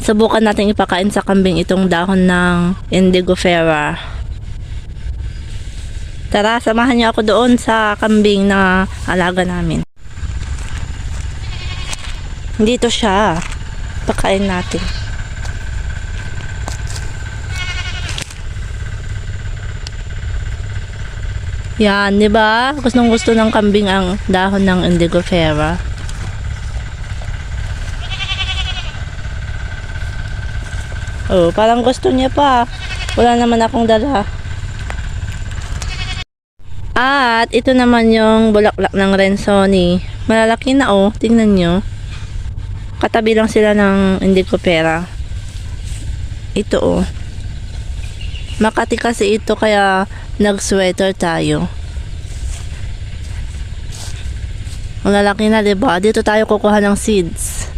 subukan natin ipakain sa kambing itong dahon ng indigo fera. Tara, samahan niyo ako doon sa kambing na alaga namin. Dito siya. Pakain natin. Yan, di ba? Gustong gusto ng kambing ang dahon ng indigo Oh, parang gusto niya pa. Wala naman akong dala. At ito naman yung bulaklak ng Rensoni. Malalaki na oh, tingnan nyo. Katabi lang sila ng indigo pera. Ito oh. Makati kasi ito kaya nag-sweater tayo. Malalaki na 'di ba? Dito tayo kukuha ng seeds.